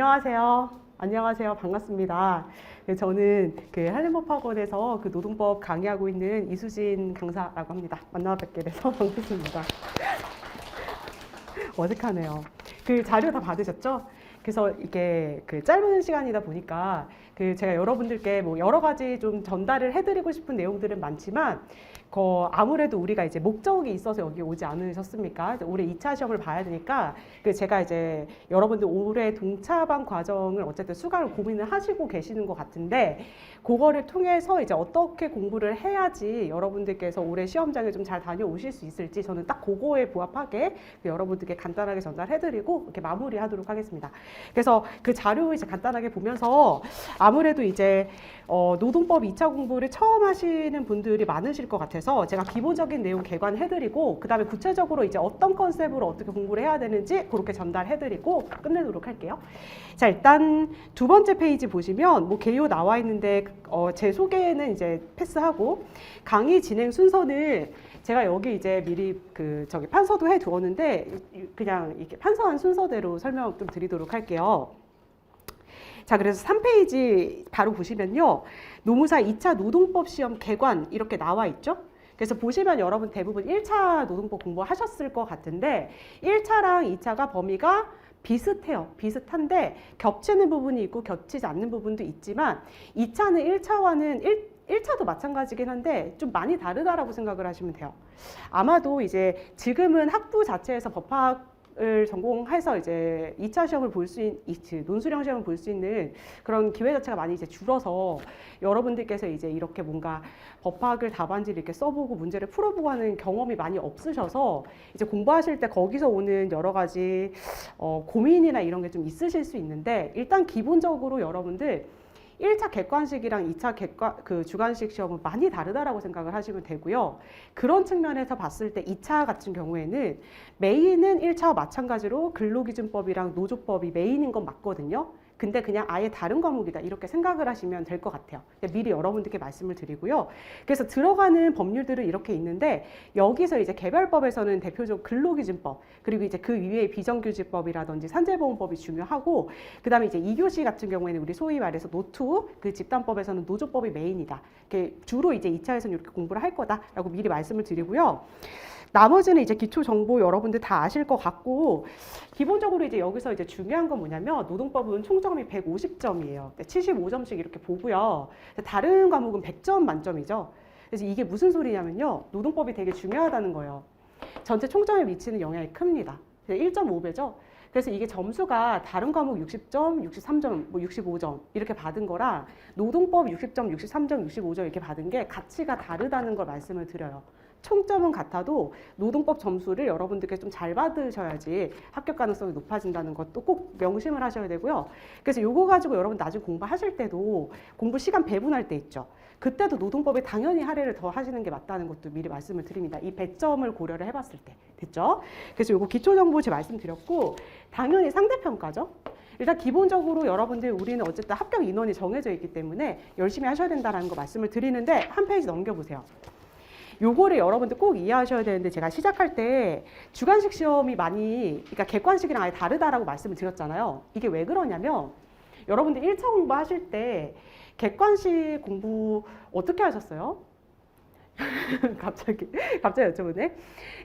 안녕하세요. 안녕하세요. 반갑습니다. 네, 저는 그 한림법학원에서 그 노동법 강의하고 있는 이수진 강사라고 합니다. 만나 뵙게 돼서 반갑습니다. 어색하네요. 그 자료 다 받으셨죠? 그래서 이게 그 짧은 시간이다 보니까 그 제가 여러분들께 뭐 여러 가지 좀 전달을 해드리고 싶은 내용들은 많지만 그 아무래도 우리가 이제 목적이 있어서 여기 오지 않으셨습니까? 올해 2차 시험을 봐야 되니까 그 제가 이제 여러분들 올해 동차반 과정을 어쨌든 수강을 고민을 하시고 계시는 것 같은데 그거를 통해서 이제 어떻게 공부를 해야지 여러분들께서 올해 시험장에 좀 잘 다녀오실 수 있을지 저는 딱 그거에 부합하게 그 여러분들께 간단하게 전달해드리고 이렇게 마무리하도록 하겠습니다. 그래서 그 자료 이제 간단하게 보면서 아무래도 이제 어, 노동법 2차 공부를 처음 하시는 분들이 많으실 것 같아 서 제가 기본적인 내용 개관해드리고 그 다음에 구체적으로 이제 어떤 컨셉으로 어떻게 공부를 해야 되는지 그렇게 전달해드리고 끝내도록 할게요. 자 일단 두 번째 페이지 보시면 뭐 개요 나와 있는데 어, 제 소개는 이제 패스하고 강의 진행 순서는 제가 여기 이제 미리 그 저기 판서도 해 두었는데 그냥 이렇게 판서한 순서대로 설명 좀 드리도록 할게요. 자, 그래서 3페이지 바로 보시면요. 노무사 2차 노동법 시험 개관 이렇게 나와 있죠? 그래서 보시면 여러분 대부분 1차 노동법 공부하셨을 것 같은데 1차랑 2차가 범위가 비슷해요. 비슷한데 겹치는 부분이 있고 겹치지 않는 부분도 있지만 2차는 1차와는 1, 1차도 마찬가지긴 한데 좀 많이 다르다라고 생각을 하시면 돼요. 아마도 이제 지금은 학부 자체에서 법학 을 전공해서 이제 2차 시험을 볼 수 있는 논술형 시험을 볼 수 있는 그런 기회 자체가 많이 이제 줄어서 여러분들께서 이제 이렇게 뭔가 법학을 답안지를 이렇게 써보고 문제를 풀어보고 하는 경험이 많이 없으셔서 이제 공부하실 때 거기서 오는 여러 가지 어, 고민이나 이런 게 좀 있으실 수 있는데 일단 기본적으로 여러분들 1차 객관식이랑 2차 객관 그 주관식 시험은 많이 다르다라고 생각을 하시면 되고요. 그런 측면에서 봤을 때 2차 같은 경우에는 메인은 1차와 마찬가지로 근로기준법이랑 노조법이 메인인 건 맞거든요. 근데 그냥 아예 다른 과목이다 이렇게 생각을 하시면 될 것 같아요. 미리 여러분들께 말씀을 드리고요. 그래서 들어가는 법률들은 이렇게 있는데 여기서 이제 개별법에서는 대표적 근로기준법 그리고 이제 그 위에 비정규직법이라든지 산재보험법이 중요하고 그다음에 이제 2교시 같은 경우에는 우리 소위 말해서 노투 그 집단법에서는 노조법이 메인이다. 이렇게 주로 이제 2차에서는 이렇게 공부를 할 거다라고 미리 말씀을 드리고요. 나머지는 이제 기초 정보 여러분들 다 아실 것 같고 기본적으로 이제 여기서 이제 중요한 건 뭐냐면 노동법은 총점이 150점이에요. 75점씩 이렇게 보고요. 다른 과목은 100점 만점이죠. 그래서 이게 무슨 소리냐면요. 노동법이 되게 중요하다는 거예요. 전체 총점에 미치는 영향이 큽니다. 1.5배죠. 그래서 이게 점수가 다른 과목 60점, 63점, 뭐 65점 이렇게 받은 거랑 노동법 60점, 63점, 65점 이렇게 받은 게 가치가 다르다는 걸 말씀을 드려요. 총점은 같아도 노동법 점수를 여러분들께 좀 잘 받으셔야지 합격 가능성이 높아진다는 것도 꼭 명심을 하셔야 되고요. 그래서 요거 가지고 여러분 나중에 공부하실 때도 공부 시간 배분할 때 있죠. 그때도 노동법에 당연히 할애를 더 하시는 게 맞다는 것도 미리 말씀을 드립니다. 이 배점을 고려를 해봤을 때 됐죠? 그래서 요거 기초정보 제 말씀드렸고 당연히 상대평가죠. 일단 기본적으로 여러분들 우리는 어쨌든 합격 인원이 정해져 있기 때문에 열심히 하셔야 된다는 거 말씀을 드리는데 한 페이지 넘겨보세요. 요거를 여러분들 꼭 이해하셔야 되는데 제가 시작할 때 주관식 시험이 많이 그러니까 객관식이랑 아예 다르다라고 말씀을 드렸잖아요. 이게 왜 그러냐면 여러분들 1차 공부하실 때 객관식 공부 어떻게 하셨어요? 갑자기 갑자기 여쭤보네.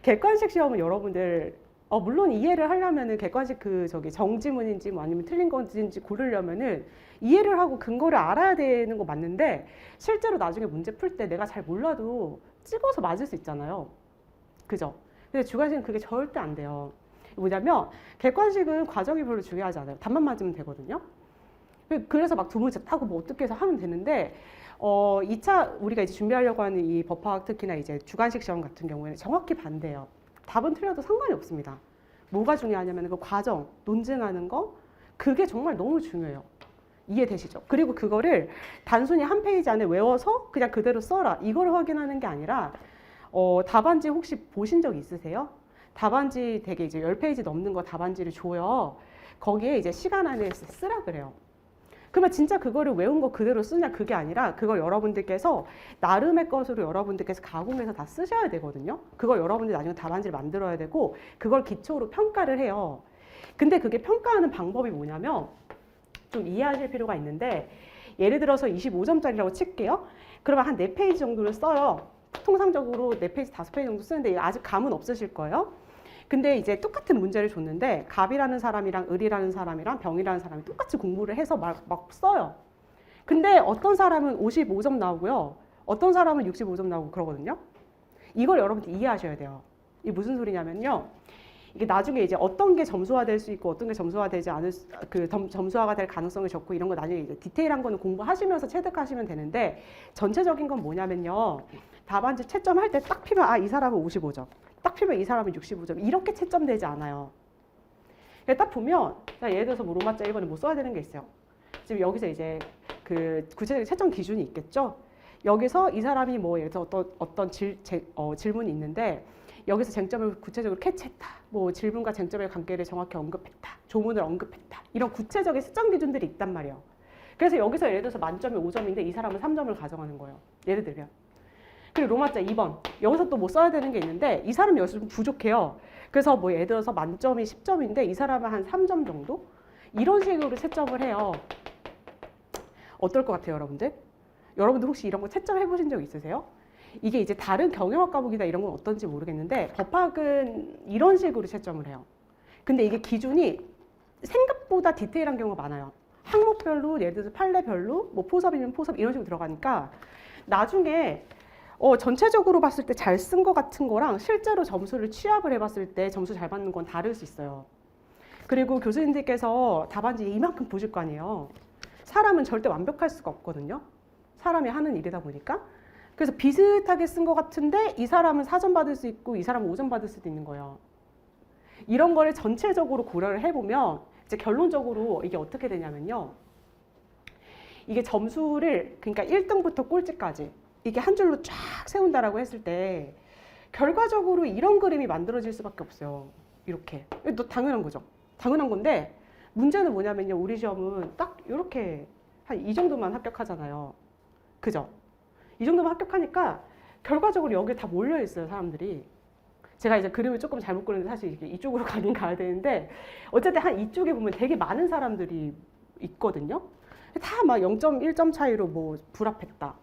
객관식 시험은 여러분들 어, 물론 이해를 하려면은 객관식 그 저기 정지문인지 뭐 아니면 틀린 건지 고르려면은 이해를 하고 근거를 알아야 되는 거 맞는데 실제로 나중에 문제 풀 때 내가 잘 몰라도 찍어서 맞을 수 있잖아요. 그죠? 근데 주관식은 그게 절대 안 돼요. 뭐냐면 객관식은 과정이 별로 중요하지 않아요. 답만 맞으면 되거든요. 그래서 막 두 문제 타고 뭐 어떻게 해서 하면 되는데 어 2차 우리가 이제 준비하려고 하는 이 법학 특히나 이제 주관식 시험 같은 경우에는 정확히 반대예요. 답은 틀려도 상관이 없습니다. 뭐가 중요하냐면 그 과정, 논증하는 거 그게 정말 너무 중요해요. 이해되시죠? 그리고 그거를 단순히 한 페이지 안에 외워서 그냥 그대로 써라. 이걸 확인하는 게 아니라 어, 답안지 혹시 보신 적 있으세요? 답안지 되게 이제 10페이지 넘는 거 답안지를 줘요. 거기에 이제 시간 안에 쓰라 그래요. 그러면 진짜 그거를 외운 거 그대로 쓰냐 그게 아니라 그걸 여러분들께서 나름의 것으로 여러분들께서 가공해서 다 쓰셔야 되거든요. 그걸 여러분들이 나중에 답안지를 만들어야 되고 그걸 기초로 평가를 해요. 근데 그게 평가하는 방법이 뭐냐면 좀 이해하실 필요가 있는데 예를 들어서 25점짜리라고 칠게요. 그러면 한 4페이지 정도를 써요. 통상적으로 4페이지, 5페이지 정도 쓰는데 아직 감은 없으실 거예요. 근데 이제 똑같은 문제를 줬는데 갑이라는 사람이랑 을이라는 사람이랑 병이라는 사람이 똑같이 공부를 해서 막, 막 써요. 근데 어떤 사람은 55점 나오고요. 어떤 사람은 65점 나오고 그러거든요. 이걸 여러분들 이해하셔야 돼요. 이게 무슨 소리냐면요. 이게 나중에 이제 어떤 게 점수화될 수 있고 어떤 게 점수화되지 않을 수, 그 점, 점수화가 될 가능성이 적고 이런 거 나중에 이제 디테일한 거는 공부하시면서 체득하시면 되는데 전체적인 건 뭐냐면요. 답안지 채점할 때 딱 피면 아 이 사람은 55점, 딱 피면 이 사람은 65점 이렇게 채점되지 않아요. 그냥 딱 보면 자, 예를 들어서 뭐 로마자 1번에 뭐 써야 되는 게 있어요. 지금 여기서 이제 그 구체적인 채점 기준이 있겠죠. 여기서 이 사람이 뭐 예를 들어 어떤 어떤 질, 제, 어, 질문이 있는데 여기서 쟁점을 구체적으로 캐치했다. 뭐 질문과 쟁점의 관계를 정확히 언급했다. 조문을 언급했다. 이런 구체적인 시점 기준들이 있단 말이에요. 그래서 여기서 예를 들어서 만점이 5점인데 이 사람은 3점을 가져가는 거예요. 예를 들면. 그리고 로마자 2번. 여기서 또 뭐 써야 되는 게 있는데 이 사람이 여기서 좀 부족해요. 그래서 뭐 예를 들어서 만점이 10점인데 이 사람은 한 3점 정도? 이런 식으로 채점을 해요. 어떨 것 같아요, 여러분들? 여러분들 혹시 이런 거 채점해 보신 적 있으세요? 이게 이제 다른 경영학 과목이나 이런 건 어떤지 모르겠는데 법학은 이런 식으로 채점을 해요. 근데 이게 기준이 생각보다 디테일한 경우가 많아요. 항목별로 예를 들어서 판례별로 뭐 포섭이면 포섭 이런 식으로 들어가니까 나중에 어, 전체적으로 봤을 때 잘쓴거 같은 거랑 실제로 점수를 취합을 해봤을 때 점수 잘 받는 건 다를 수 있어요. 그리고 교수님들께서 답안지 이만큼 보실 거 아니에요. 사람은 절대 완벽할 수가 없거든요. 사람이 하는 일이다 보니까. 그래서 비슷하게 쓴 것 같은데 이 사람은 4점 받을 수 있고 이 사람은 5점 받을 수도 있는 거예요. 이런 거를 전체적으로 고려를 해보면 이제 결론적으로 이게 어떻게 되냐면요. 이게 점수를 그러니까 1등부터 꼴찌까지 이게 한 줄로 쫙 세운다라고 했을 때 결과적으로 이런 그림이 만들어질 수밖에 없어요. 이렇게. 너 당연한 거죠. 당연한 건데 문제는 뭐냐면요. 우리 시험은 딱 이렇게 한 이 정도만 합격하잖아요. 그죠? 이 정도만 합격하니까 결과적으로 여기에 다 몰려 있어요, 사람들이. 제가 이제 그림을 조금 잘못 그렸는데 사실 이게 이쪽으로 가긴 가야 되는데 어쨌든 한 이쪽에 보면 되게 많은 사람들이 있거든요. 다 막 0.1점 차이로 뭐 불합했다.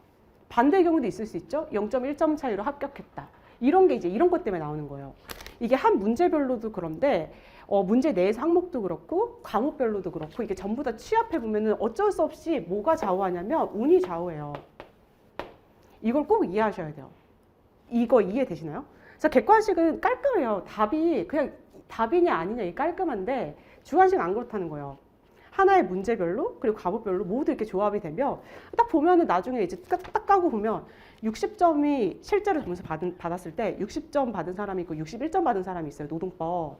반대의 경우도 있을 수 있죠. 0.1점 차이로 합격했다. 이런 게 이제 이런 것 때문에 나오는 거예요. 이게 한 문제별로도 그런데 어, 문제 내 항목도 그렇고 과목별로도 그렇고 이게 전부 다 취합해 보면은 어쩔 수 없이 뭐가 좌우하냐면 운이 좌우해요. 이걸 꼭 이해하셔야 돼요. 이거 이해되시나요? 그래서 객관식은 깔끔해요. 답이 그냥 답이냐 아니냐 이 깔끔한데 주관식은 안 그렇다는 거예요. 하나의 문제별로 그리고 과목별로 모두 이렇게 조합이 되면 딱 보면은 나중에 이제 딱, 딱 까고 보면 60점이 실제로 점수 받은, 받았을 때 60점 받은 사람이 있고 61점 받은 사람이 있어요. 노동법.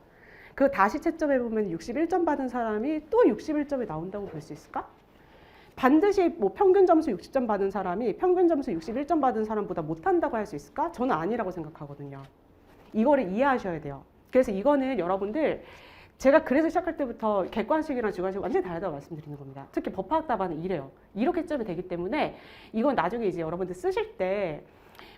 그 다시 채점해 보면 61점 받은 사람이 또 61점이 나온다고 볼 수 있을까? 반드시 뭐 평균 점수 60점 받은 사람이 평균 점수 61점 받은 사람보다 못한다고 할 수 있을까? 저는 아니라고 생각하거든요. 이거를 이해하셔야 돼요. 그래서 이거는 여러분들 제가 그래서 시작할 때부터 객관식이랑 주관식 완전히 다르다고 말씀드리는 겁니다. 특히 법학 답안은 이래요. 이렇게 점이 되기 때문에 이건 나중에 이제 여러분들 쓰실 때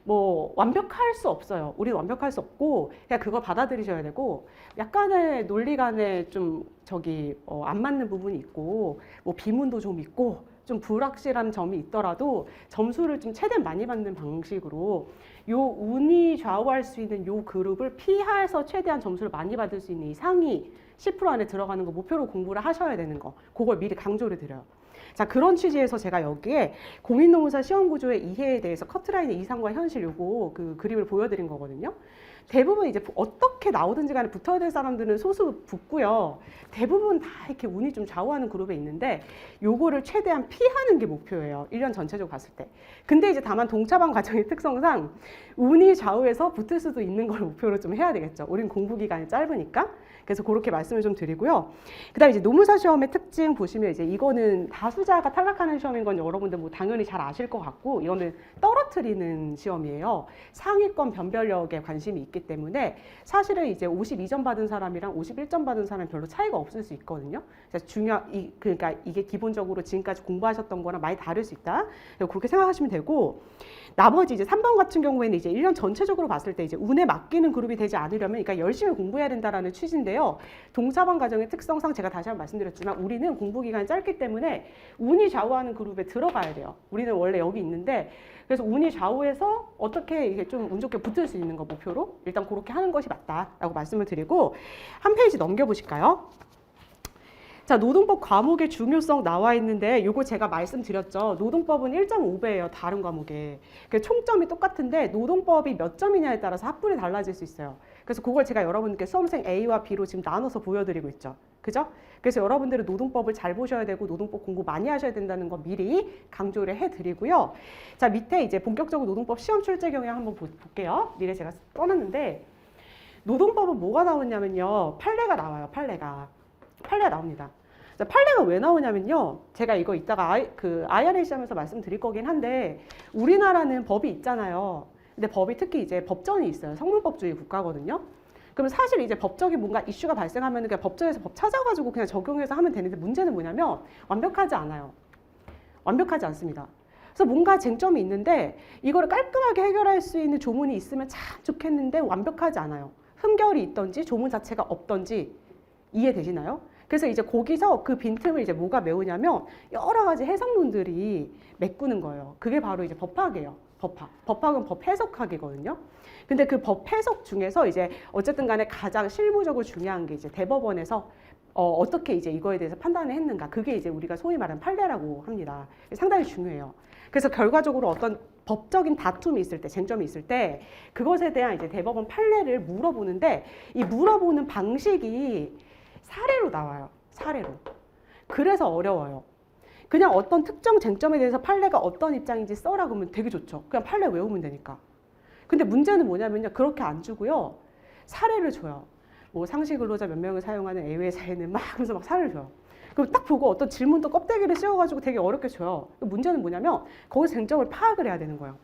뭐 완벽할 수 없어요. 우리 완벽할 수 없고 그냥 그걸 받아들이셔야 되고 약간의 논리 간에 좀 저기 어, 안 맞는 부분이 있고 뭐 비문도 좀 있고 좀 불확실한 점이 있더라도 점수를 좀 최대한 많이 받는 방식으로 요 운이 좌우할 수 있는 요 그룹을 피해서 최대한 점수를 많이 받을 수 있는 이 상위 10% 안에 들어가는 거 목표로 공부를 하셔야 되는 거 그걸 미리 강조를 드려요. 자 그런 취지에서 제가 여기에 공인노무사 시험 구조의 이해에 대해서 커트라인의 이상과 현실 요거 그 그림을 보여드린 거거든요. 대부분 이제 어떻게 나오든지 간에 붙어야 될 사람들은 소수 붙고요. 대부분 다 이렇게 운이 좀 좌우하는 그룹에 있는데 요거를 최대한 피하는 게 목표예요. 1년 전체적으로 봤을 때. 근데 이제 다만 동차반 과정의 특성상 운이 좌우해서 붙을 수도 있는 걸 목표로 좀 해야 되겠죠. 우린 공부 기간이 짧으니까. 그래서 그렇게 말씀을 좀 드리고요. 그다음에 이제 노무사 시험의 특징 보시면 이제 이거는 다 다수자가 탈락하는 시험인 건 여러분들 뭐 당연히 잘 아실 것 같고 이거는 떨어뜨리는 시험이에요. 상위권 변별력에 관심이 있기 때문에 사실은 이제 52점 받은 사람이랑 51점 받은 사람 별로 차이가 없을 수 있거든요. 그래서 중요 이 그러니까 이게 기본적으로 지금까지 공부하셨던 거랑 많이 다를 수 있다. 그렇게 생각하시면 되고 나머지 이제 3번 같은 경우에는 이제 1년 전체적으로 봤을 때 이제 운에 맡기는 그룹이 되지 않으려면 그러니까 열심히 공부해야 된다라는 취지인데 요. 동사반 과정의 특성상 제가 다시 한번 말씀드렸지만 우리는 공부 기간이 짧기 때문에 운이 좌우하는 그룹에 들어가야 돼요. 우리는 원래 여기 있는데 그래서 운이 좌우해서 어떻게 이게 좀 운 좋게 붙을 수 있는 거 목표로 일단 그렇게 하는 것이 맞다라고 말씀을 드리고 한 페이지 넘겨 보실까요? 자, 노동법 과목의 중요성 나와 있는데 요거 제가 말씀드렸죠. 노동법은 1.5배예요. 다른 과목에. 그 총점이 똑같은데 노동법이 몇 점이냐에 따라서 합분이 달라질 수 있어요. 그래서 그걸 제가 여러분께 수험생 A와 B로 지금 나눠서 보여드리고 있죠. 그죠? 그래서 여러분들은 노동법을 잘 보셔야 되고 노동법 공부 많이 하셔야 된다는 거 미리 강조를 해드리고요. 자, 밑에 이제 본격적으로 노동법 시험 출제 경향 한번 보- 볼게요. 미래 제가 써놨는데 노동법은 뭐가 나오냐면요. 판례가 나와요. 판례가. 판례가 나옵니다. 자, 판례가 왜 나오냐면요. 제가 이거 이따가 아이, 그 IRA 시험에서 말씀드릴 거긴 한데 우리나라는 법이 있잖아요. 근데 법이 특히 이제 법전이 있어요. 성문법주의 국가거든요. 그럼 사실 이제 법적인 뭔가 이슈가 발생하면 그냥 법정에서 법 찾아가지고 그냥 적용해서 하면 되는데 문제는 뭐냐면 완벽하지 않아요. 완벽하지 않습니다. 그래서 뭔가 쟁점이 있는데 이거를 깔끔하게 해결할 수 있는 조문이 있으면 참 좋겠는데 완벽하지 않아요. 흠결이 있던지 조문 자체가 없던지 이해되시나요? 그래서 이제 거기서 그 빈틈을 이제 뭐가 메우냐면 여러 가지 해석론들이 메꾸는 거예요. 그게 바로 이제 법학이에요. 법학. 법학은 법 해석학이거든요. 근데 그 법 해석 중에서 이제 어쨌든 간에 가장 실무적으로 중요한 게 이제 대법원에서 어, 어떻게 이제 이거에 대해서 판단을 했는가. 그게 이제 우리가 소위 말하는 판례라고 합니다. 상당히 중요해요. 그래서 결과적으로 어떤 법적인 다툼이 있을 때, 쟁점이 있을 때 그것에 대한 이제 대법원 판례를 물어보는데 이 물어보는 방식이 사례로 나와요. 사례로. 그래서 어려워요. 그냥 어떤 특정 쟁점에 대해서 판례가 어떤 입장인지 써라 그러면 되게 좋죠. 그냥 판례 외우면 되니까. 근데 문제는 뭐냐면요. 그렇게 안 주고요. 사례를 줘요. 뭐 상시 근로자 몇 명을 사용하는 A회 사회는 막 그래서 막 사례를 줘요. 그럼 딱 보고 어떤 질문도 껍데기를 씌워가지고 되게 어렵게 줘요. 문제는 뭐냐면 거기서 쟁점을 파악을 해야 되는 거예요.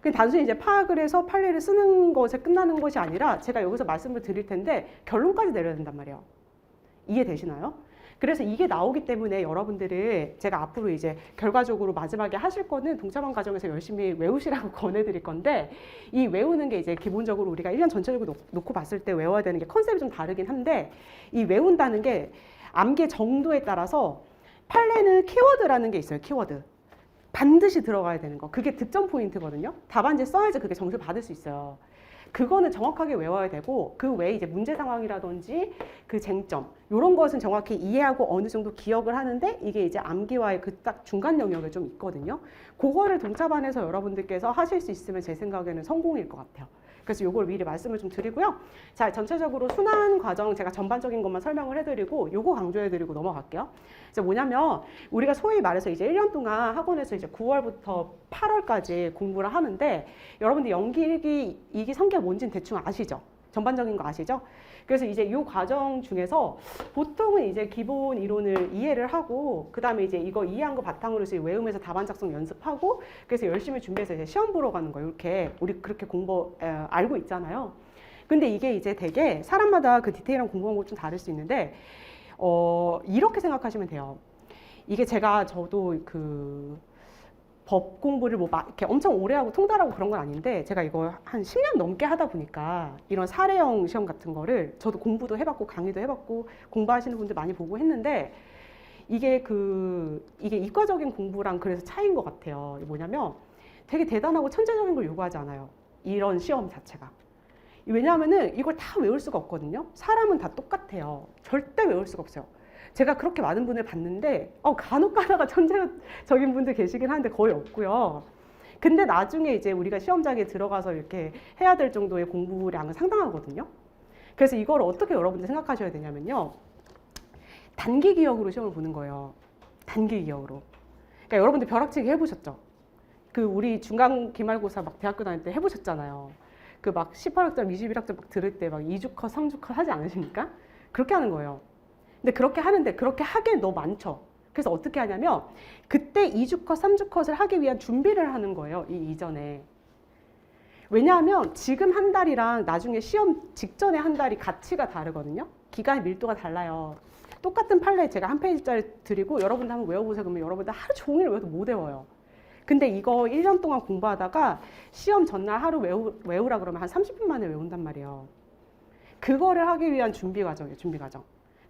그냥 단순히 이제 파악을 해서 판례를 쓰는 것에 끝나는 것이 아니라 제가 여기서 말씀을 드릴 텐데 결론까지 내려야 된단 말이에요. 이해되시나요? 그래서 이게 나오기 때문에 여러분들을 제가 앞으로 이제 결과적으로 마지막에 하실 거는 동차반 과정에서 열심히 외우시라고 권해드릴 건데 이 외우는 게 이제 기본적으로 우리가 1년 전체적으로 놓- 놓고 봤을 때 외워야 되는 게 컨셉이 좀 다르긴 한데 이 외운다는 게 암기 정도에 따라서 판례는 키워드라는 게 있어요. 키워드. 반드시 들어가야 되는 거. 그게 득점 포인트거든요. 답안지 써야지 그게 점수 받을 수 있어요. 그거는 정확하게 외워야 되고 그 외에 이제 문제 상황이라든지 그 쟁점 이런 것은 정확히 이해하고 어느 정도 기억을 하는데 이게 이제 암기와의 그 딱 중간 영역에 좀 있거든요. 그거를 동차반에서 여러분들께서 하실 수 있으면 제 생각에는 성공일 것 같아요. 그래서 요걸 미리 말씀을 좀 드리고요. 자, 전체적으로 순환 과정 제가 전반적인 것만 설명을 해드리고 요거 강조해드리고 넘어갈게요. 이제 뭐냐면 우리가 소위 말해서 이제 1년 동안 학원에서 이제 9월부터 8월까지 공부를 하는데 여러분들 연기 1기, 2기, 3기가 뭔지는 대충 아시죠? 전반적인 거 아시죠? 그래서 이제 이 과정 중에서 보통은 이제 기본 이론을 이해를 하고 그 다음에 이제 이거 이해한 거 바탕으로 해서 외우면서 답안 작성 연습하고 그래서 열심히 준비해서 이제 시험 보러 가는 거예요. 이렇게 우리 그렇게 공부 에, 알고 있잖아요. 근데 이게 이제 되게 사람마다 그 디테일한 공부 방법이 좀 다를 수 있는데 어 이렇게 생각하시면 돼요. 이게 제가 저도 그 법 공부를 뭐 막 이렇게 엄청 오래 하고 통달하고 그런 건 아닌데 제가 이거 한 10년 넘게 하다 보니까 이런 사례형 시험 같은 거를 저도 공부도 해봤고 강의도 해봤고 공부하시는 분들 많이 보고 했는데 이게 그 이게 이과적인 공부랑 그래서 차이인 것 같아요. 뭐냐면 되게 대단하고 천재적인 걸 요구하지 않아요. 이런 시험 자체가. 왜냐하면은 이걸 다 외울 수가 없거든요. 사람은 다 똑같아요. 절대 외울 수가 없어요. 제가 그렇게 많은 분을 봤는데 어, 간혹 가다가 천재적인 분들 계시긴 한데 거의 없고요. 근데 나중에 이제 우리가 시험장에 들어가서 이렇게 해야 될 정도의 공부량은 상당하거든요. 그래서 이걸 어떻게 여러분들 생각하셔야 되냐면요. 단기 기억으로 시험을 보는 거예요. 단기 기억으로. 그러니까 여러분들 벼락치기 해보셨죠? 그 우리 중간 기말고사 막 대학교 다닐 때 해보셨잖아요. 그 막 18학점, 21학점 막 들을 때 막 2주 컷, 3주 컷 하지 않으십니까? 그렇게 하는 거예요. 근데 그렇게 하는데 그렇게 하기엔 너무 많죠. 그래서 어떻게 하냐면 그때 2주 컷, 3주 컷을 하기 위한 준비를 하는 거예요. 이 이전에. 왜냐하면 지금 한 달이랑 나중에 시험 직전에 한 달이 가치가 다르거든요. 기간의 밀도가 달라요. 똑같은 판례 제가 한 페이지짜리 드리고 여러분들 한번 외워보세요. 그러면 여러분들 하루 종일 외워도 못 외워요. 근데 이거 1년 동안 공부하다가 시험 전날 하루 외우, 외우라 그러면 한 30분 만에 외운단 말이에요. 그거를 하기 위한 준비 과정이에요. 준비 과정.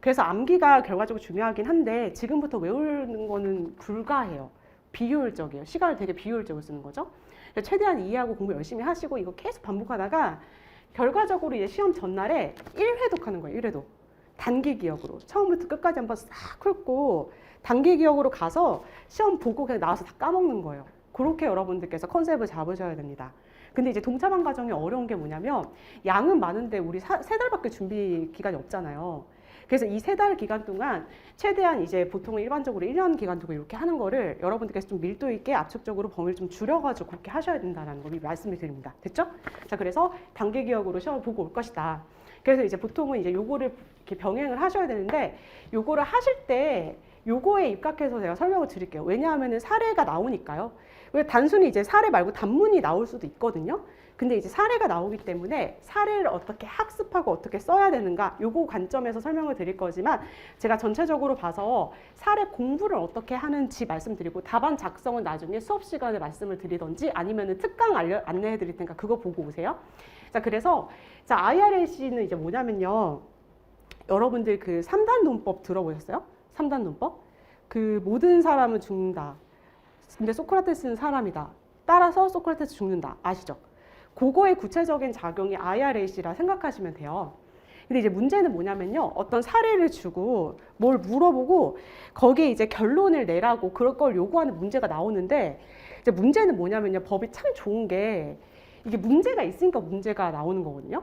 그래서 암기가 결과적으로 중요하긴 한데 지금부터 외우는 거는 불가해요. 비효율적이에요. 시간을 되게 비효율적으로 쓰는 거죠. 최대한 이해하고 공부 열심히 하시고 이거 계속 반복하다가 결과적으로 이제 시험 전날에 1회 독하는 거예요. 1회 독. 단기 기억으로 처음부터 끝까지 한번 싹 훑고 단기 기억으로 가서 시험 보고 그냥 나와서 다 까먹는 거예요. 그렇게 여러분들께서 컨셉을 잡으셔야 됩니다. 근데 이제 동차반 과정이 어려운 게 뭐냐면 양은 많은데 우리 사- 세 달밖에 준비 기간이 없잖아요. 그래서 이 세 달 기간 동안 최대한 이제 보통 일반적으로 1년 기간 두고 이렇게 하는 거를 여러분들께서 좀 밀도 있게 압축적으로 범위를 좀 줄여가지고 그렇게 하셔야 된다는 걸 말씀을 드립니다. 됐죠? 자, 그래서 단기 기억으로 시험을 보고 올 것이다. 그래서 이제 보통은 이제 요거를 이렇게 병행을 하셔야 되는데 요거를 하실 때 요거에 입각해서 제가 설명을 드릴게요. 왜냐하면은 사례가 나오니까요. 왜 단순히 이제 사례 말고 단문이 나올 수도 있거든요. 근데 이제 사례가 나오기 때문에 사례를 어떻게 학습하고 어떻게 써야 되는가 요거 관점에서 설명을 드릴 거지만 제가 전체적으로 봐서 사례 공부를 어떻게 하는지 말씀드리고 답안 작성은 나중에 수업 시간에 말씀을 드리던지 아니면은 특강 알려, 안내해 드릴 테니까 그거 보고 오세요. 자, 그래서 자, IRAC는 이제 뭐냐면요. 여러분들 그 3단 논법 들어보셨어요? 3단 논법? 그 모든 사람은 죽는다. 근데 소크라테스는 사람이다. 따라서 소크라테스 죽는다. 아시죠? 그거의 구체적인 작용이 IRAC라 생각하시면 돼요. 근데 이제 문제는 뭐냐면요. 어떤 사례를 주고 뭘 물어보고 거기에 이제 결론을 내라고 그럴 걸 요구하는 문제가 나오는데 이제 문제는 뭐냐면요. 법이 참 좋은 게 이게 문제가 있으니까 문제가 나오는 거거든요.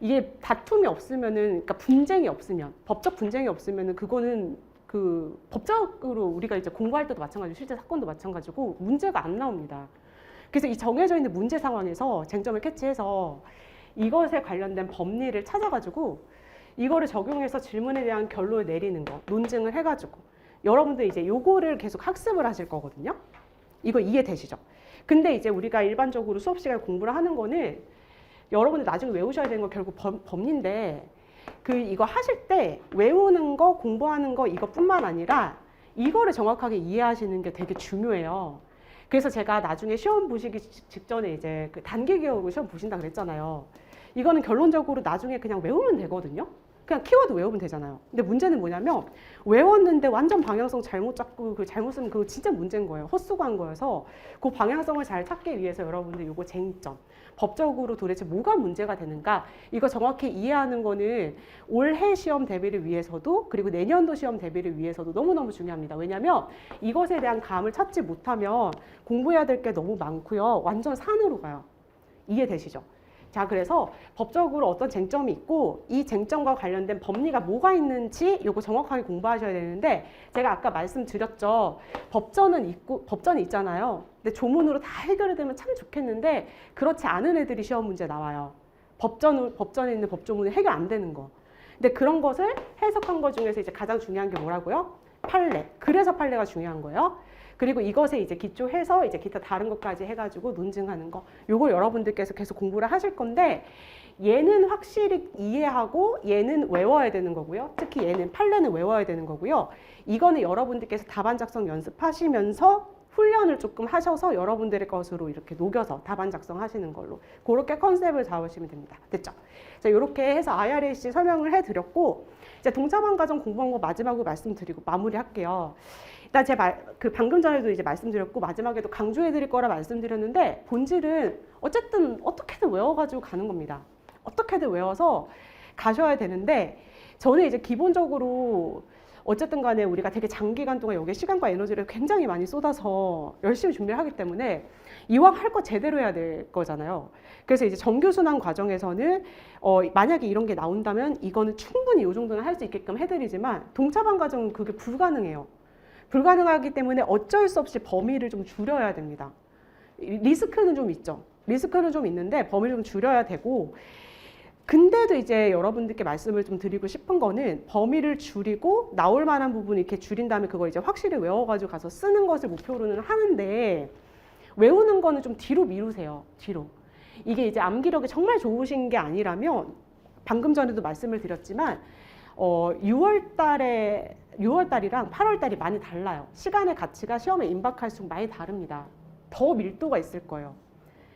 이게 다툼이 없으면은 그러니까 분쟁이 없으면 법적 분쟁이 없으면은 그거는 그 법적으로 우리가 이제 공부할 때도 마찬가지고 실제 사건도 마찬가지고 문제가 안 나옵니다. 그래서 이 정해져 있는 문제 상황에서 쟁점을 캐치해서 이것에 관련된 법리를 찾아가지고 이거를 적용해서 질문에 대한 결론을 내리는 거, 논증을 해가지고 여러분들 이제 요거를 계속 학습을 하실 거거든요. 이거 이해되시죠? 근데 이제 우리가 일반적으로 수업 시간에 공부를 하는 거는 여러분들 나중에 외우셔야 되는 거 결국 법, 법리인데 그 이거 하실 때 외우는 거 공부하는 거 이것뿐만 아니라 이거를 정확하게 이해하시는 게 되게 중요해요. 그래서 제가 나중에 시험 보시기 직- 직전에 이제 그 단기 기억으로 시험 보신다 그랬잖아요. 이거는 결론적으로 나중에 그냥 외우면 되거든요. 그냥 키워드 외우면 되잖아요. 근데 문제는 뭐냐면 외웠는데 완전 방향성 잘못 잡고 그 잘못 쓰면 그거 진짜 문제인 거예요. 헛수고 한 거여서 그 방향성을 잘 찾기 위해서 여러분들 요거 쟁점. 법적으로 도대체 뭐가 문제가 되는가 이거 정확히 이해하는 거는 올해 시험 대비를 위해서도 그리고 내년도 시험 대비를 위해서도 너무너무 중요합니다. 왜냐하면 이것에 대한 감을 찾지 못하면 공부해야 될 게 너무 많고요. 완전 산으로 가요. 이해되시죠? 자, 그래서 법적으로 어떤 쟁점이 있고 이 쟁점과 관련된 법리가 뭐가 있는지 요거 정확하게 공부하셔야 되는데 제가 아까 말씀드렸죠. 법전은 있고 법전이 있잖아요. 근데 조문으로 다 해결이 되면 참 좋겠는데 그렇지 않은 애들이 시험 문제 나와요. 법전 법전에 있는 법조문이 해결 안 되는 거. 근데 그런 것을 해석한 것 중에서 이제 가장 중요한 게 뭐라고요? 판례. 그래서 판례가 중요한 거예요. 그리고 이것에 이제 기초해서 이제 기타 다른 것까지 해가지고 논증하는 거. 요걸 여러분들께서 계속 공부를 하실 건데 얘는 확실히 이해하고 얘는 외워야 되는 거고요. 특히 얘는 판례는 외워야 되는 거고요. 이거는 여러분들께서 답안 작성 연습하시면서 훈련을 조금 하셔서 여러분들의 것으로 이렇게 녹여서 답안 작성하시는 걸로 그렇게 컨셉을 잡으시면 됩니다. 됐죠? 자, 이렇게 해서 IRAC 설명을 해드렸고 이제 동차반 과정 공부한 거 마지막으로 말씀드리고 마무리할게요. 일단 제그 방금 전에도 이제 말씀드렸고 마지막에도 강조해 드릴 거라 말씀드렸는데 본질은 어쨌든 어떻게든 외워가지고 가는 겁니다. 어떻게든 외워서 가셔야 되는데 저는 이제 기본적으로 어쨌든 간에 우리가 되게 장기간 동안 여기에 시간과 에너지를 굉장히 많이 쏟아서 열심히 준비를 하기 때문에 이왕 할 거 제대로 해야 될 거잖아요. 그래서 이제 정규 순환 과정에서는 어, 만약에 이런 게 나온다면 이거는 충분히 이 정도는 할 수 있게끔 해드리지만 동차반 과정은 그게 불가능해요. 불가능하기 때문에 어쩔 수 없이 범위를 좀 줄여야 됩니다. 이 리스크는 좀 있죠. 리스크는 좀 있는데 범위를 좀 줄여야 되고 근데도 이제 여러분들께 말씀을 좀 드리고 싶은 거는 범위를 줄이고 나올 만한 부분 이렇게 줄인 다음에 그걸 이제 확실히 외워가지고 가서 쓰는 것을 목표로는 하는데 외우는 거는 좀 뒤로 미루세요. 뒤로. 이게 이제 암기력이 정말 좋으신 게 아니라면 방금 전에도 말씀을 드렸지만 어 6월 달에 6월 달이랑 8월 달이 많이 달라요. 시간의 가치가 시험에 임박할수록 많이 다릅니다. 더 밀도가 있을 거예요.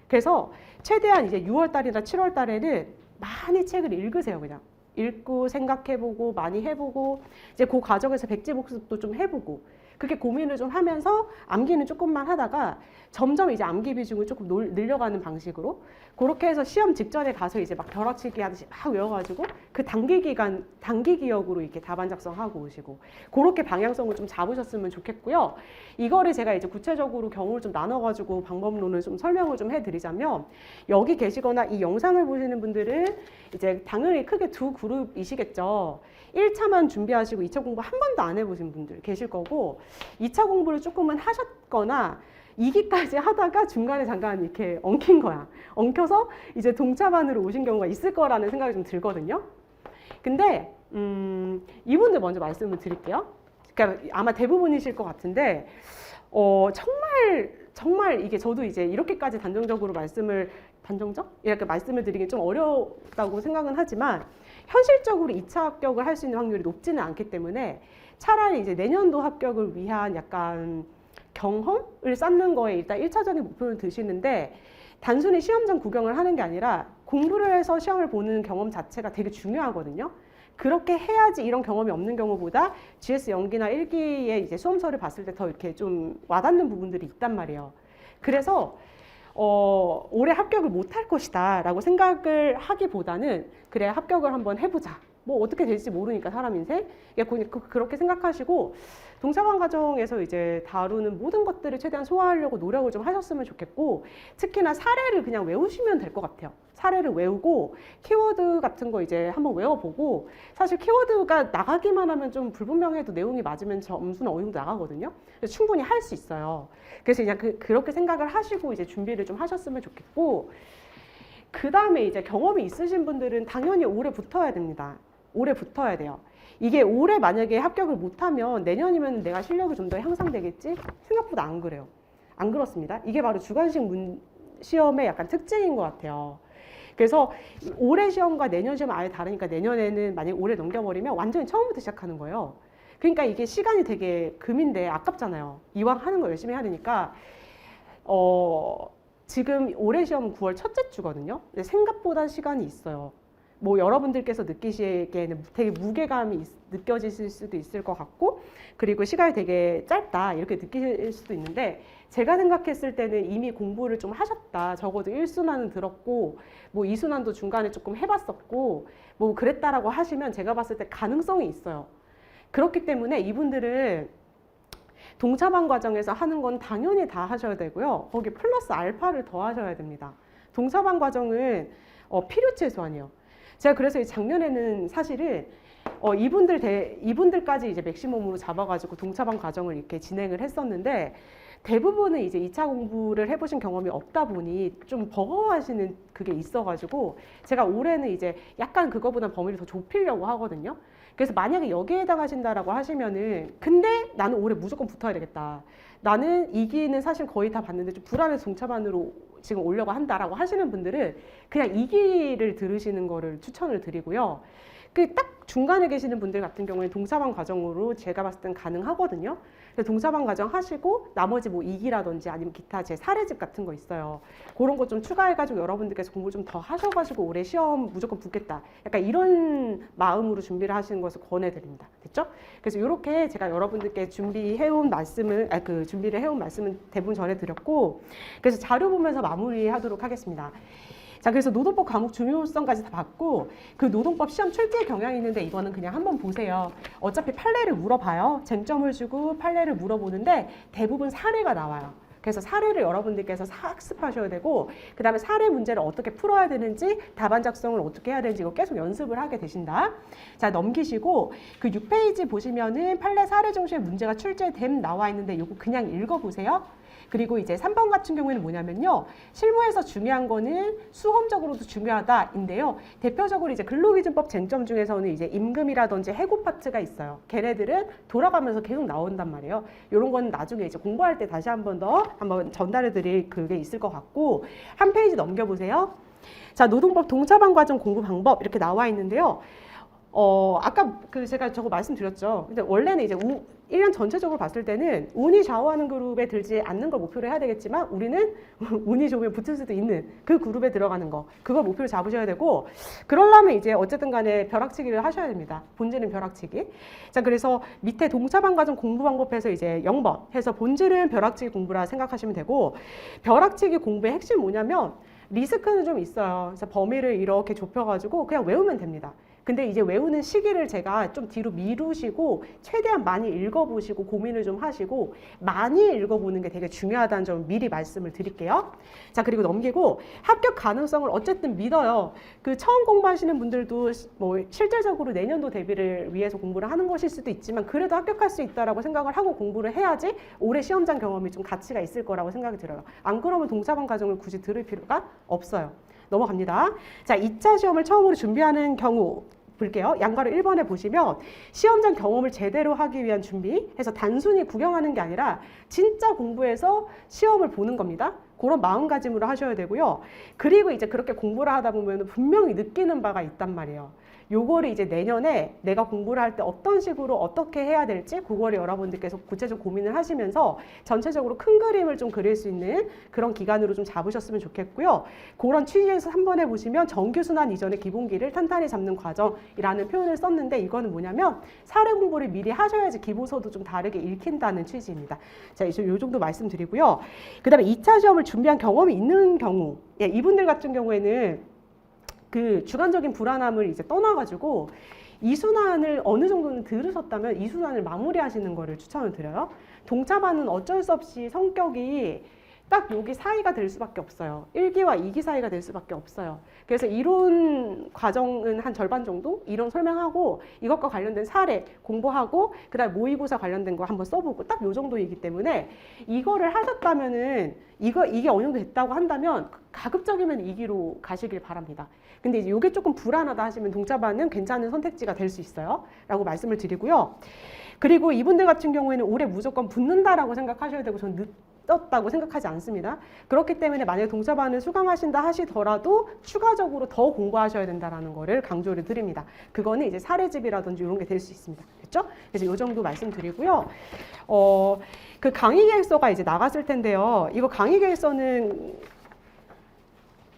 그래서 최대한 이제 6월 달이나 7월 달에는 많이 책을 읽으세요, 그냥. 읽고 생각해보고 많이 해보고 이제 그 과정에서 백지 복습도 좀 해보고 그렇게 고민을 좀 하면서 암기는 조금만 하다가 점점 이제 암기 비중을 조금 놀- 늘려가는 방식으로 그렇게 해서 시험 직전에 가서 이제 막 벼락치기 하듯이 막 외워가지고 그 단기 기간 단기 기억으로 이렇게 답안 작성하고 오시고 그렇게 방향성을 좀 잡으셨으면 좋겠고요. 이거를 제가 이제 구체적으로 경우를 좀 나눠가지고 방법론을 좀 설명을 좀 해드리자면 여기 계시거나 이 영상을 보시는 분들은 이제 당연히 크게 두 그룹이시겠죠. 1차만 준비하시고 2차 공부 한 번도 안 해보신 분들 계실 거고 2차 공부를 조금은 하셨거나 2기까지 하다가 중간에 잠깐 이렇게 엉킨 거야. 엉켜서 이제 동차반으로 오신 경우가 있을 거라는 생각이 좀 들거든요. 근데 음, 이분들 먼저 말씀을 드릴게요. 그러니까 아마 대부분이실 것 같은데 어, 정말 정말 이게 저도 이제 이렇게까지 단정적으로 말씀을 단정적 이렇게 말씀을 드리긴 좀 어렵다고 생각은 하지만 현실적으로 2차 합격을 할 수 있는 확률이 높지는 않기 때문에 차라리 이제 내년도 합격을 위한 약간 경험을 쌓는 거에 일단 1차적인 목표를 드시는데 단순히 시험장 구경을 하는 게 아니라 공부를 해서 시험을 보는 경험 자체가 되게 중요하거든요. 그렇게 해야지 이런 경험이 없는 경우보다 GS 연기나 일기의 이제 수험서를 봤을 때 더 이렇게 좀 와닿는 부분들이 있단 말이에요. 그래서 어, 올해 합격을 못할 것이다 라고 생각을 하기보다는 그래 합격을 한번 해보자. 뭐 어떻게 될지 모르니까 사람 인생. 예, 그렇게 생각하시고 동사관 과정에서 이제 다루는 모든 것들을 최대한 소화하려고 노력을 좀 하셨으면 좋겠고 특히나 사례를 그냥 외우시면 될 것 같아요. 사례를 외우고 키워드 같은 거 이제 한번 외워보고 사실 키워드가 나가기만 하면 좀 불분명해도 내용이 맞으면 점수는 어느 정도 나가거든요. 충분히 할 수 있어요. 그래서 그냥 그, 그렇게 생각을 하시고 이제 준비를 좀 하셨으면 좋겠고 그 다음에 이제 경험이 있으신 분들은 당연히 올해 붙어야 됩니다. 올해 붙어야 돼요. 이게 올해 만약에 합격을 못하면 내년이면 내가 실력이 좀 더 향상되겠지? 생각보다 안 그래요. 안 그렇습니다. 이게 바로 주관식 문, 시험의 약간 특징인 것 같아요. 그래서 올해 시험과 내년 시험 아예 다르니까 내년에는 만약 올해 넘겨버리면 완전히 처음부터 시작하는 거예요. 그러니까 이게 시간이 되게 금인데 아깝잖아요. 이왕 하는 거 열심히 해야 되니까 어, 지금 올해 시험 9월 첫째 주거든요. 생각보다 시간이 있어요. 뭐 여러분들께서 느끼시기에는 되게 무게감이 있- 느껴지실 수도 있을 것 같고 그리고 시간이 되게 짧다 이렇게 느끼실 수도 있는데 제가 생각했을 때는 이미 공부를 좀 하셨다. 적어도 1순환은 들었고 뭐 2순환도 중간에 조금 해봤었고 뭐 그랬다라고 하시면 제가 봤을 때 가능성이 있어요. 그렇기 때문에 이분들은 동차반 과정에서 하는 건 당연히 다 하셔야 되고요. 거기 플러스 알파를 더 하셔야 됩니다. 동차반 과정은 어, 필요 최소한이에요. 제가 그래서 이 작년에는 사실은 어, 이분들 대, 이분들까지 이제 맥시멈으로 잡아가지고 동차반 과정을 이렇게 진행을 했었는데 대부분은 이제 2차 공부를 해보신 경험이 없다 보니 좀 버거워하시는 그게 있어가지고 제가 올해는 이제 약간 그거보다 범위를 더 좁히려고 하거든요. 그래서 만약에 여기에 해당하신다라고 하시면은 근데 나는 올해 무조건 붙어야 되겠다. 나는 이기는 사실 거의 다 봤는데 좀 불안해서 동차반으로 지금 오려고 한다라고 하시는 분들은 그냥 이기를 들으시는 거를 추천을 드리고요. 그 딱 중간에 계시는 분들 같은 경우에 동사반 과정으로 제가 봤을 땐 가능하거든요. 그래서 동사반 과정 하시고 나머지 뭐 이기라든지 아니면 기타 제 사례집 같은 거 있어요. 그런 거 좀 추가해가지고 여러분들께서 공부 좀 더 하셔가지고 올해 시험 무조건 붙겠다. 약간 이런 마음으로 준비를 하시는 것을 권해드립니다. 됐죠? 그래서 이렇게 제가 여러분들께 준비해온 말씀을, 아, 그 준비를 해온 말씀은 대부분 전해드렸고, 그래서 자료 보면서 마무리하도록 하겠습니다. 자, 그래서 노동법 과목 중요성까지 다 봤고, 그 노동법 시험 출제 경향이 있는데 이거는 그냥 한번 보세요. 어차피 판례를 물어봐요. 쟁점을 주고 판례를 물어보는데 대부분 사례가 나와요. 그래서 사례를 여러분들께서 학습하셔야 되고 그 다음에 사례 문제를 어떻게 풀어야 되는지 답안 작성을 어떻게 해야 되는지 이거 계속 연습을 하게 되신다. 자 넘기시고 그 6페이지 보시면은 판례 사례 중심의 문제가 출제됨 나와 있는데 이거 그냥 읽어보세요. 그리고 이제 3번 같은 경우에는 뭐냐면요. 실무에서 중요한 거는 수험적으로도 중요하다인데요. 대표적으로 이제 근로기준법 쟁점 중에서는 이제 임금이라든지 해고 파트가 있어요. 걔네들은 돌아가면서 계속 나온단 말이에요. 이런 거는 나중에 이제 공부할 때 다시 한 번 더 한번 전달해 드릴 그게 있을 것 같고 한 페이지 넘겨 보세요. 자, 노동법 동차반 과정 공부 방법 이렇게 나와 있는데요. 어, 아까 그 제가 저거 말씀드렸죠. 근데 원래는 이제 우, 1년 전체적으로 봤을 때는 운이 좌우하는 그룹에 들지 않는 걸 목표로 해야 되겠지만 우리는 운이 좋으면 붙을 수도 있는 그 그룹에 들어가는 거 그걸 목표로 잡으셔야 되고 그러려면 이제 어쨌든 간에 벼락치기를 하셔야 됩니다. 본질은 벼락치기. 자, 그래서 밑에 동차반 과정 공부 방법에서 이제 0번 해서 본질은 벼락치기 공부라 생각하시면 되고 벼락치기 공부의 핵심 뭐냐면 리스크는 좀 있어요. 그래서 범위를 이렇게 좁혀가지고 그냥 외우면 됩니다. 근데 이제 외우는 시기를 제가 좀 뒤로 미루시고 최대한 많이 읽어보시고 고민을 좀 하시고 많이 읽어보는 게 되게 중요하다는 점 미리 말씀을 드릴게요. 자 그리고 넘기고 합격 가능성을 어쨌든 믿어요. 그 처음 공부하시는 분들도 시- 뭐 실질적으로 내년도 대비를 위해서 공부를 하는 것일 수도 있지만 그래도 합격할 수 있다라고 생각을 하고 공부를 해야지 올해 시험장 경험이 좀 가치가 있을 거라고 생각이 들어요. 안 그러면 동사반 과정을 굳이 들을 필요가 없어요. 넘어갑니다. 자, 2차 시험을 처음으로 준비하는 경우 볼게요. 양가로 1번에 보시면 시험장 경험을 제대로 하기 위한 준비 해서 단순히 구경하는 게 아니라 진짜 공부해서 시험을 보는 겁니다. 그런 마음가짐으로 하셔야 되고요. 그리고 이제 그렇게 공부를 하다 보면 분명히 느끼는 바가 있단 말이에요. 요거를 이제 내년에 내가 공부를 할 때 어떤 식으로 어떻게 해야 될지 그거를 여러분들께서 구체적 고민을 하시면서 전체적으로 큰 그림을 좀 그릴 수 있는 그런 기간으로 좀 잡으셨으면 좋겠고요. 그런 취지에서 한번 해보시면 정규순환 이전의 기본기를 탄탄히 잡는 과정이라는 표현을 썼는데 이거는 뭐냐면 사례 공부를 미리 하셔야지 기보서도 좀 다르게 읽힌다는 취지입니다. 자, 이제 요 정도 말씀드리고요. 그 다음에 2차 시험을 준비한 경험이 있는 경우, 예, 이분들 같은 경우에는 그 주관적인 불안함을 이제 떠나가지고 이 순환을 어느 정도는 들으셨다면 이 순환을 마무리하시는 거를 추천을 드려요. 동차반은 어쩔 수 없이 성격이 딱 여기 사이가 될 수밖에 없어요. 1기와 2기 사이가 될 수밖에 없어요. 그래서 이론 과정은 한 절반 정도 이론 설명하고 이것과 관련된 사례 공부하고 그다음 모의고사 관련된 거 한번 써보고 딱 요 정도이기 때문에 이거를 하셨다면은 이거 이게 어느 정도 됐다고 한다면 가급적이면 2기로 가시길 바랍니다. 근데 이제 이게 조금 불안하다 하시면 동차반은 괜찮은 선택지가 될 수 있어요. 라고 말씀을 드리고요. 그리고 이분들 같은 경우에는 올해 무조건 붙는다라고 생각하셔야 되고 저는 늦었다고 생각하지 않습니다. 그렇기 때문에 만약에 동차반을 수강하신다 하시더라도 추가적으로 더 공부하셔야 된다라는 거를 강조를 드립니다. 그거는 이제 사례집이라든지 이런 게 될 수 있습니다. 됐죠? 그래서 이 정도 말씀드리고요. 어, 그 강의 계획서가 이제 나갔을 텐데요. 이거 강의 계획서는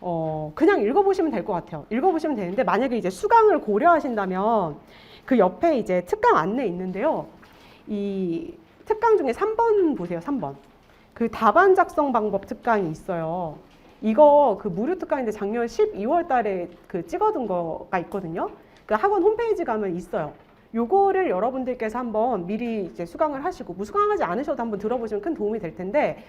어, 그냥 읽어보시면 될 것 같아요. 읽어보시면 되는데, 만약에 이제 수강을 고려하신다면, 그 옆에 이제 특강 안내 있는데요. 이 특강 중에 3번 보세요, 3번. 그 답안 작성 방법 특강이 있어요. 이거 그 무료 특강인데 작년 12월 달에 그 찍어둔 거가 있거든요. 그 학원 홈페이지 가면 있어요. 요거를 여러분들께서 한번 미리 이제 수강을 하시고 무수강하지 않으셔도 한번 들어보시면 큰 도움이 될 텐데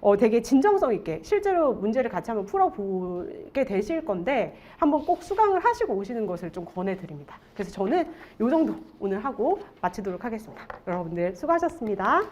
어, 되게 진정성 있게 실제로 문제를 같이 한번 풀어보게 되실 건데 한번 꼭 수강을 하시고 오시는 것을 좀 권해드립니다. 그래서 저는 요 정도 오늘 하고 마치도록 하겠습니다. 여러분들 수고하셨습니다.